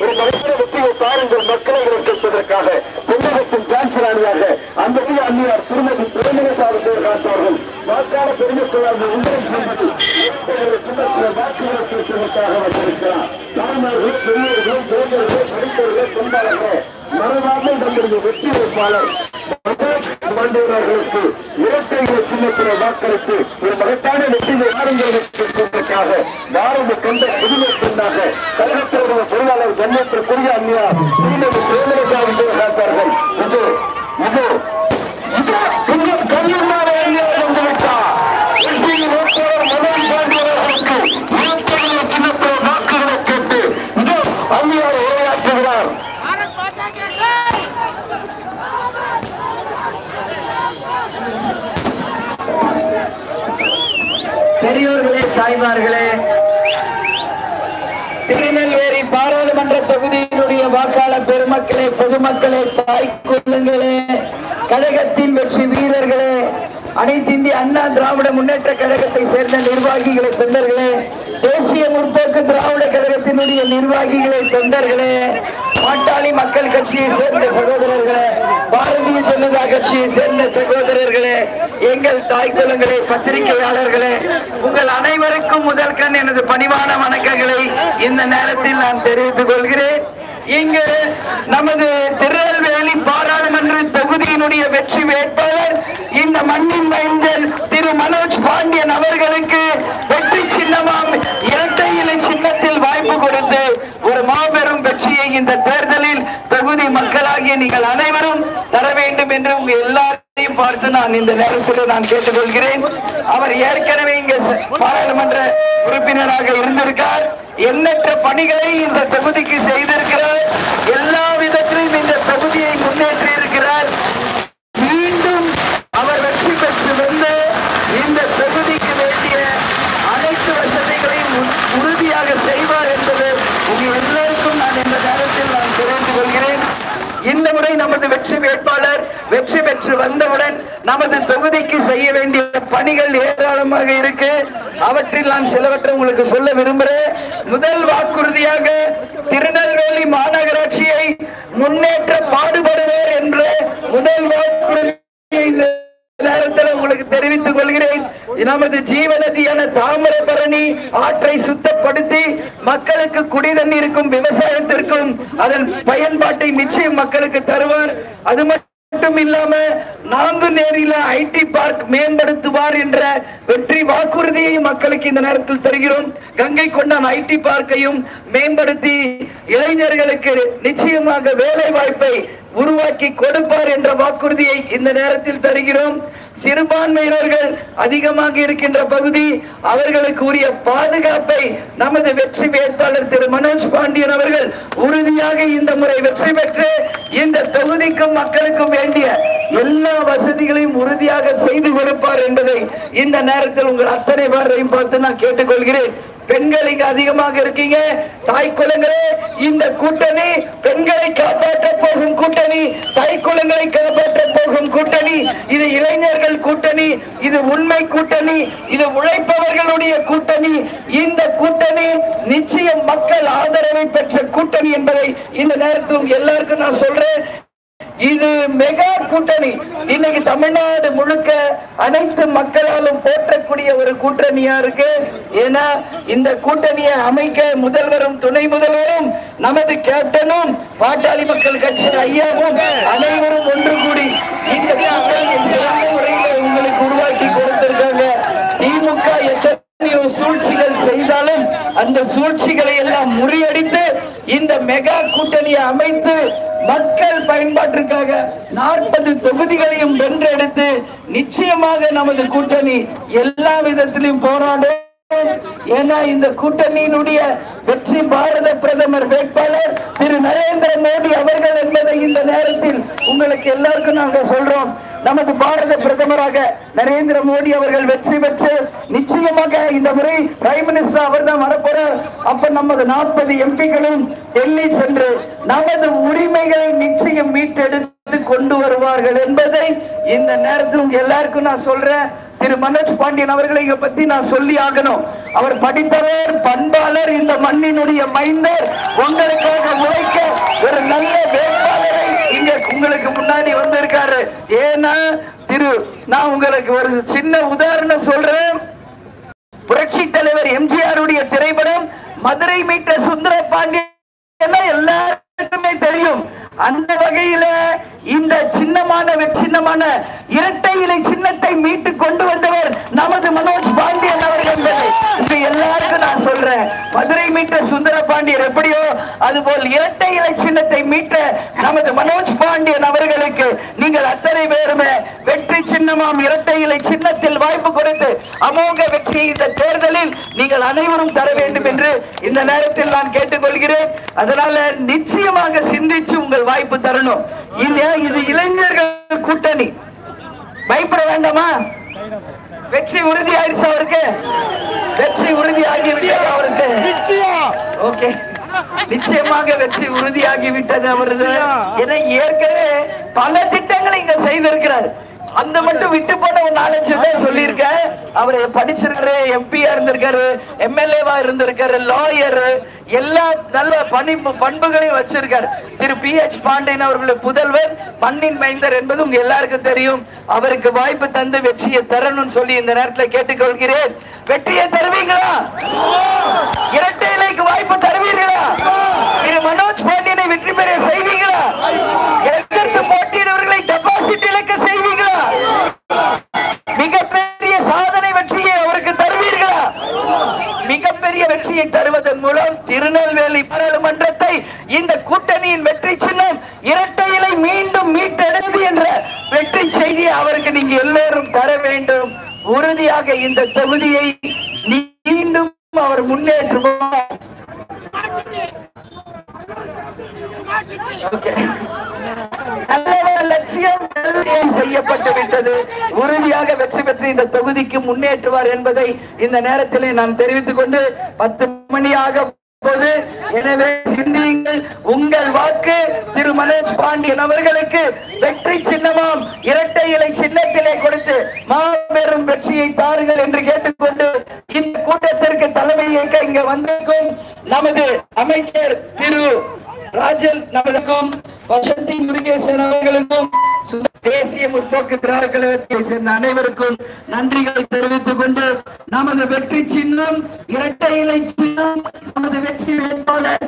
ஒரு மனிதனை வெற்றி வெற்றியை பாருங்கள் மக்களை இறக்கப்பதற்காக தமிழகத்தின் சான்சலர் அணியாக அந்த அந்நியார் திருமதி பிரேமலதா அவர்கள் காத்தார்கள் வாக்காள பெருமக்களால் உங்கள் செய்வது சின்ன வந்திருக்கிறார். தாய்மார்கள் பெரியவர்கள் பெரியவர்கள் படித்தவர்கள் தொண்டாளர்கள் மறவாமல் நம்முடைய வெற்றி வேட்பாளர் வாழ்ந்தவர்களுக்கு இரட்டை சின்னத்தின வாக்களித்து ஒரு மகத்தான வெற்றியை ஆரம்பிப்பதற்காக பாரத கண்ட புதுமை பெண்ணாக கழக கண்ணியத்திற்குரிய அந்நியார் ஸ்ரீமதி பிரேமலசாமி காத்தார்கள் இது இது பெரியோர்களே தாய்மார்களே திருநெல்வேலி பாரத தொகுதியினுடைய வாக்காளர் பெருமக்களே பொதுமக்களே தாய் குழுங்களே கழகத்தின் வெற்றி வீரர்களே அனைத்து இந்திய அண்ணா திராவிட முன்னேற்ற கழகத்தை சேர்ந்த நிர்வாகிகளை தொண்டர்களே தேசிய முற்போக்கு திராவிட கழகத்தினுடைய நிர்வாகிகளை தொண்டர்களே பாட்டாளி மக்கள் கட்சியை சேர்ந்த சகோதரர்களே பாரதிய ஜனதா கட்சியை சேர்ந்த சகோதரர்களே எங்கள் தாய் பத்திரிகையாளர்களே உங்கள் அனைவருக்கும் முதல் கண் எனது பணிவான வணக்கங்களை இந்த நேரத்தில் நான் தெரிவித்துக் கொள்கிறேன். இங்கு நமது திருநெல்வேலி பாராளுமன்ற தொகுதியினுடைய வெற்றி வேட்பாளர் இந்த மண்ணின் மைந்தன் திரு மனோஜ் பாண்டியன் அவர்களுக்கு வெற்றி சின்னமாம் இரட்டை இலை சின்னத்தில் வாய்ப்பு கொடுத்து ஒரு மாபெரும் வெற்றியை இந்த தேர்தலில் தொகுதி மக்களாகிய நீங்கள் அனைவரும் தர வேண்டும் என்று உங்க எல்லாரையும் பார்த்து நான் இந்த நேரத்தில் நான் கேட்டுக்கொள்கிறேன். அவர் ஏற்கனவே இங்க பாராளுமன்ற உறுப்பினராக இருந்திருக்கார். எண்ணற்ற பணிகளை இந்த தொகுதிக்கு செய்திருக்க எல்லா விதத்திலும் இந்த தொகுதியை முன்னேற்றி இருக்கிறார் மீண்டும் அவர் வெற்றி பெற்று வந்து இந்த தொகுதிக்கு வேண்டிய அனைத்து வசதிகளையும் உ- உறுதியாக செய்வார் என்பது உங்க எல்லோருக்கும் நான் இந்த நேரத்தில் நான் தெரிந்து கொள்கிறேன் நாளை நமது வெற்றி வேட்பாளர் வெற்றி பெற்று வந்தவுடன் நமது தொகுதிக்கு செய்ய வேண்டிய பணிகள் ஏராளமாக இருக்கு. அவற்றில் நான் சிலவற்றை உங்களுக்கு சொல்ல விரும்புகிறேன். முதல் வாக்குறுதியாக திருநெல்வேலி மாநகராட்சியை முன்னேற்ற பாடுபடுவேர் என்று முதல் வாக்குறுதியை நேரத்தில் உங்களுக்கு தெரிவித்துக் கொள்கிறேன். நமது ஜீவநதியான தாமிரபரணி ஆற்றை சுத்தப்படுத்தி மக்களுக்கு குடிதண்ணீருக்கும் விவசாயத்திற்கும் அதன் பயன்பாட்டை நிச்சயம் மக்களுக்கு தருவார். அது மட்டும் இல்லாம நான்கு நேரில ஐடி பார்க் மேம்படுத்துவார் என்ற வெற்றி வாக்குறுதியை மக்களுக்கு இந்த நேரத்தில் தருகிறோம். கங்கை கொண்டான் ஐடி பார்க்கையும் மேம்படுத்தி இளைஞர்களுக்கு நிச்சயமாக வேலை வாய்ப்பை உருவாக்கி கொடுப்பார் என்ற வாக்குறுதியை இந்த நேரத்தில் தருகிறோம். சிறுபான்மையினர்கள் அதிகமாக இருக்கின்ற பகுதி அவர்களுக்கு உரிய பாதுகாப்பை நமது வெற்றி வேட்பாளர் திரு மனோஜ் பாண்டியன் அவர்கள் உறுதியாக இந்த முறை வெற்றி பெற்று இந்த தொகுதிக்கும் மக்களுக்கும் வேண்டிய எல்லா வசதிகளையும் உறுதியாக செய்து கொடுப்பார் என்பதை இந்த நேரத்தில் உங்கள் அத்தனை பேரையும் பார்த்து நான் கேட்டுக்கொள்கிறேன். பெண்கள் இங்க அதிகமாக இருக்கீங்க. தாய் குலங்களே இந்த கூட்டணி பெண்களை காப்பாற்ற போகும் கூட்டணி தைக்குளங்களை காப்பாற்ற போகும் கூட்டணி இது இளைஞர்கள் கூட்டணி இது உண்மை கூட்டணி இது உழைப்பவர்களுடைய கூட்டணி. இந்த கூட்டணி நிச்சயம் மக்கள் ஆதரவை பெற்ற கூட்டணி என்பதை இந்த நேரத்தில் எல்லாருக்கும் நான் சொல்றேன். இது மெகா கூட்டணி. இன்னைக்கு தமிழ்நாடு முழுக்க அனைத்து மக்களாலும் போற்றக்கூடிய ஒரு கூட்டணியா இருக்கு. ஏன்னா இந்த கூட்டணியை அமைக்க முதல்வரும் துணை முதல்வரும் நமது கேப்டனும் பாட்டாளி மக்கள் கட்சி ஐயாவும் அனைவரும் ஒன்று கூடி இந்த உங்களுக்கு உருவாக்கி கொடுத்திருக்காங்க. திமுக எச்சரிக்கையோ சூழ்ச்சிகள் செய்தாலும் அந்த சூழ்ச்சிகளை எல்லாம் முறியடித்து இந்த மெகா கூட்டணியை அமைத்து மக்கள் பயன்பாட்டிற்காக நாற்பது தொகுதிகளையும் வென்றெடுத்து நிச்சயமாக நமது கூட்டணி எல்லா விதத்திலும் போராடும். ஏன்னா இந்த கூட்டணியினுடைய வெற்றி பாரத பிரதமர் வேட்பாளர் திரு நரேந்திர மோடி அவர்கள் இந்த நேரத்தில் உங்களுக்கு எல்லாருக்கும் நாங்கள் சொல்றோம். நமது பாரத பிரதமராக நரேந்திர மோடி அவர்கள் வெற்றி பெற்று நிச்சயமாக இந்த முறை பிரைம் மினிஸ்டர் அவர் தான் வரப்போறார். அப்ப நமது நாற்பது எம்பிகளும் டெல்லி சென்று நமது உரிமைகளை நிச்சயம் மீட்டெடுத்து கொண்டு வருவார்கள் என்பதை இந்த நேரத்தில் உங்க எல்லாருக்கும் நான் சொல்றேன். திரு மனோஜ் பாண்டியன் அவர்களை இங்க பத்தி நான் சொல்லி ஆகணும். அவர் படித்தவர் பண்பாளர் இந்த மண்ணினுடைய மைந்தர் உங்களுக்காக உழைக்க திரு நான் உங்களுக்கு ஒரு சின்ன உதாரணம் சொல்றேன். புரட்சி தலைவர் எம்ஜிஆருடைய திரைப்படம் மதுரை மீட்ட சுந்தர பாண்டியன் எல்லாருக்குமே தெரியும். அந்த வகையில இந்த சின்னமான சின்னமான இரட்டை இலை சின்னத்தை மீட்டு கொண்டு வந்தவர் நமது மனோஜ் பாண்டியன் அவர்கள். என்பதை எல்லாருக்கும் நான் சொல்றேன். மதுரை மீட்ட சுந்தர பாண்டியர் எப்படியோ அதுபோல் இரட்டை இலை சின்னத்தை மீட்ட நமது மனோஜ் பாண்டியன் அவர்களுக்கு நீங்கள் அத்தனை பேருமே வெற்றி சின்னமாம் இரட்டை இலை சின்னத்தில் வாய்ப்பு கொடுத்து அமோக வெற்றி இந்த தேர்தலில் நீங்கள் அனைவரும் தர வேண்டும் என்று இந்த நேரத்தில் நான் கேட்டுக்கொள்கிறேன். அதனால நிச்சயமாக சிந்திச்சு உங்கள் வாய்ப்பு தரணும். இது இளைஞர்கள் கூட்டணி. பயப்பட வேண்டாமா? வெற்றி உறுதி ஆயிடுச்சு அவருக்கு. வெற்றி உறுதி ஆகிவிட்டது அவருக்கு ஓகே. நிச்சயமாக வெற்றி உறுதியாகி விட்டது அவரது என ஏற்கனவே பல திட்டங்களை இங்க செய்திருக்கிறார். அந்த மட்டும் விட்டு போன ஒரு நாலஞ்சு பேர் சொல்லியிருக்கேன் அவர் படிச்சிருக்காரு எம்பியா இருந்திருக்காரு எம்எல்ஏவா இருந்திருக்காரு லாயர் எல்லா நல்ல பணி பண்புகளையும் வச்சிருக்காரு. திரு பி எச் பாண்டியன் அவர்களுடைய புதல்வர் மண்ணின் மைந்தர் என்பது உங்க எல்லாருக்கும் தெரியும். அவருக்கு வாய்ப்பு தந்து வெற்றியை தரணும்னு சொல்லி இந்த நேரத்தில் கேட்டுக்கொள்கிறேன். வெற்றியை தருவீங்களா? இரட்டை இலைக்கு வாய்ப்பு தருவீர்களா? திரு மனோஜ் கூட்டணியின் வெற்றி சின்னம் இரட்டை இலை மீண்டும் மீட்டெடுத்து என்ற வெற்றி செய்தியை அவருக்கு நீங்க எல்லோரும் தர வேண்டும். உறுதியாக இந்த தொகுதியை மீண்டும் அவர் முன்னேற்றுவார். செய்யப்பட்டுவிட்டது லட்சியம் உறுதியாக வெற்றி பெற்று இந்த தொகுதிக்கு முன்னேற்றுவார் என்பதை இந்த நேரத்தில் நான் தெரிவித்துக் கொண்டு பத்து மணியாக போது. எனவே சிந்தியுங்கள். உங்கள் வாக்கு திரு மனோஜ் பாண்டியன் அவர்களுக்கு வெற்றி சின்னமாம். இரட்டை இலை சின்னத்திலே கொடுத்து மாபெரும் வெற்றியை தாருங்கள் என்று கேட்டுக்கொண்டு இந்த கூட்டத்திற்கு தலைமை ஏற்க இங்க வந்திருக்கும் நமது அமைச்சர் திரு ராஜன் நமதுக்கும் வசந்தி முருகேசன் அவர்களுக்கும் சு- தேசிய முற்போக்கு திராவிட கழகத்தை சேர்ந்த அனைவருக்கும் நன்றிகளை தெரிவித்துக் கொண்டு நமது வெற்றி சின்னம் இரட்டை இலை சின்னம் நமது வெற்றி வேட்பாளர்